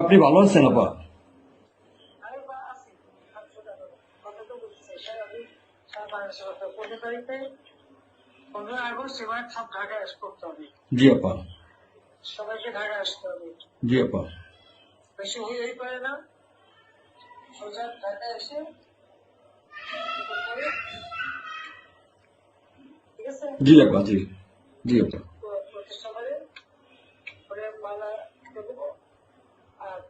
আপনি ভালো আছেন আপা? জি আপা। জি আপা। জি আপা। জি জি আপা তো প্রতিষ্ঠা করে করে মালা দেবো আর তোমার ইয়ে করবা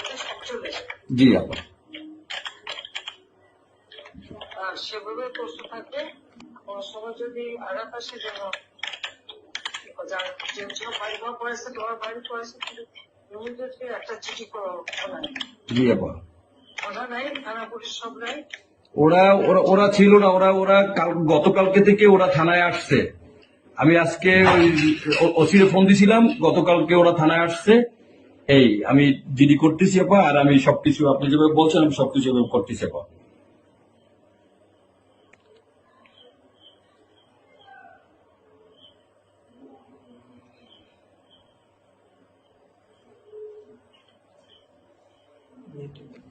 জি আপা। সেভাবে থাকবে। কোনো সময় যদি আঘাত আসে যেন যার যে যে বাড়ি ঘর পড়েছে তোমার বাড়ি পড়েছে কিন্তু একটা চিঠি করা জি আপা। কথা নাই থানা পুলিশ সব নাই। ওরা ওরা ওরা ছিল না ওরা ওরা কাল- গতকালকে থেকে ওরা থানায় আসছে। আমি আজকে ওই ওসিরে ফোন দিছিলাম গতকালকে ওরা থানায় আসছে। এই, আমি জিডি করতেছি আপা, আর আমি সবকিছু আপনি যেভাবে বলছেন, আমি সবকিছু এভাবে করতেছি আপা Meeting.